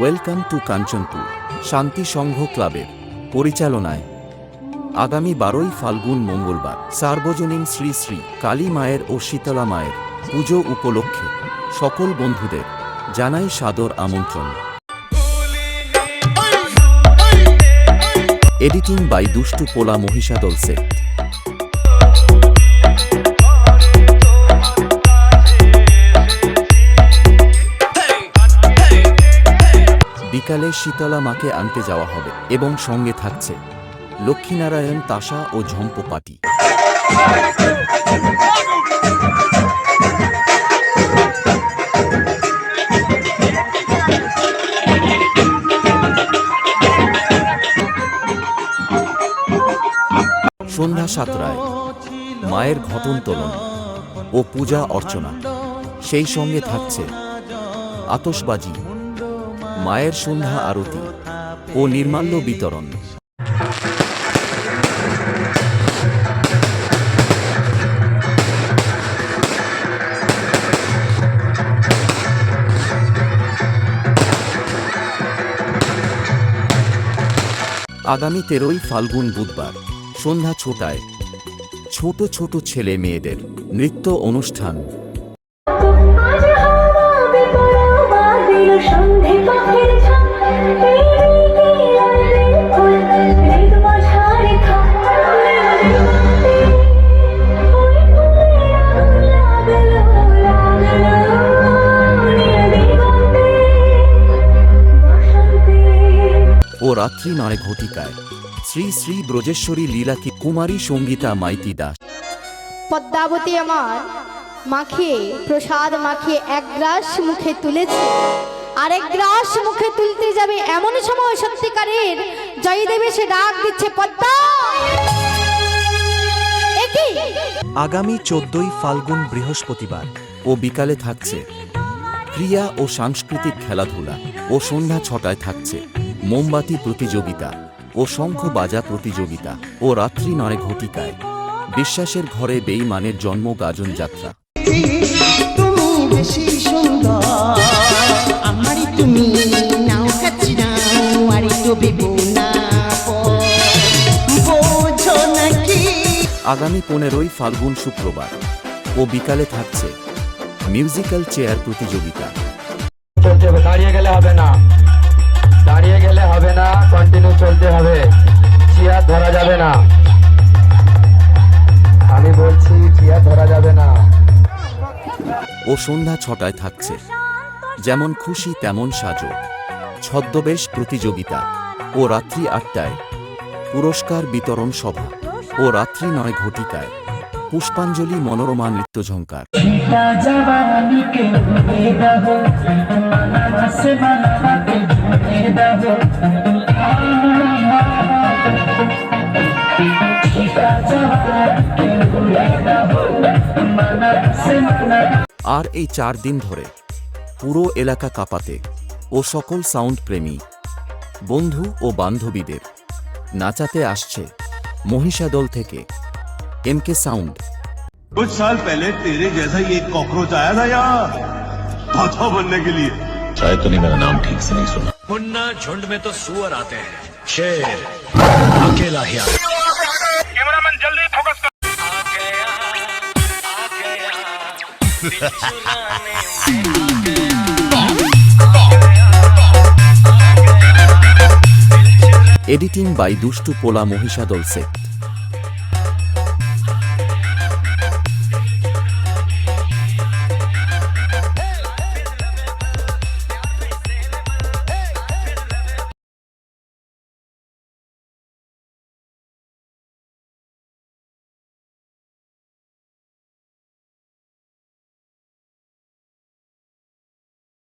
Welcome to Kanchanpur শান্তি সংঘ ক্লাবের পরিচালনায়। আগামী বারোই ফাল্গুন মঙ্গলবার, সার্বজনীন শ্রী শ্রী কালী মায়ের ও শীতলা মায়ের পুজো উপলক্ষে সকল বন্ধুদের জানাই সাদর আমন্ত্রণ। এডিটিং বাই দুষ্টু পোলা মহিষাদল সেট। বিকালে শীতলা মাকে আনতে যাওয়া হবে এবং সঙ্গে থাকছে লক্ষ্মীনারায়ণ, তাসা ও ঝম্প পাটি সন্ধ্যা সাতটায় মায়ের ঘটন তোলন ও পূজা অর্চনা। সেই সঙ্গে থাকছে আতসবাজি মায়ের সন্ধ্যা আরতি ও নির্মাল্য বিতরণ। আগামী তেরোই ফাল্গুন বুধবার, সন্ধ্যা ছটায়, ছোট ছোট ছেলে মেয়েদের নৃত্য অনুষ্ঠান। রাত্রি নয় ঘটিকায়। শ্রী শ্রী ব্রজেশ্বরী লীলা কি কুমারী সঙ্গীতা মাইতি দাস। পদ্মাবতী আমার মাখিয়ে প্রসাদ মাখিয়ে এক গ্রাস মুখে তুলেছে। আরেক গ্রাস মুখে তুলতে যাবে এমন সময় সত্যিকারের জয়দেবে সে ডাক দিচ্ছে পদ্মা! আগামী চোদ্দই ফাল্গুন বৃহস্পতিবার ও বিকালে থাকছে। ক্রিয়া ও সাংস্কৃতিক খেলাধুলা ও সন্ধ্যা ছটায় থাকছে। মোমবাতি প্রতিযোগিতা ও শঙ্খ বাজা প্রতিযোগিতা ও রাত্রি নয় ঘটিকায়। বিশ্বাসের ঘরে বেইমানের জন্ম গাজন যাত্রা। তুমি বেশি সুন্দর আমারই তুমি নাও খাচ্ছি নাও আরে তো বেবো না বোঝো নাকি? আগামী পনেরোই ফাল্গুন শুক্রবার ও বিকালে থাকছে মিউজিক্যাল চেয়ার প্রতিযোগিতা। দাঁড়িয়ে গেলে হবে না। দাঁড়িয়ে গেলে হবে না কন্টিনিউ চলতে হবে। চেয়ার ধরা যাবে না। আমি বলছি চেয়ার ধরা যাবে না। ও সন্ধ্যা ছটায় থাকছে। যেমন খুশি তেমন সাজো ছদ্মবেশ প্রতিযোগিতা। ও রাত্রি আটটায়। পুরস্কার বিতরণ সভা। ও রাত্রি নয় ঘটিকায়। পুষ্পাঞ্জলি মনোরমা নৃত্যঝঙ্কার আর এই চার দিন ধরে পুরো এলাকা কাঁপাতে ও সকল সাউন্ড প্রেমী বন্ধু ও বান্ধবীদের নাচাতে আসছে মহিষাদল থেকে এমকে সাউন্ড कुछ साल पहले तेरे जैसा ही एक कॉकरोच आया था यहाँ था बनने के लिए शायद तूने मेरा नाम ठीक से नहीं सुना मुन्ना झुंड में तो सुअर आते हैं शेर अकेला ही आता है। कैमरामैन जल्दी फोकस कर এডিটিং বাই দুষ্টু পোলা মহিষাদল সেট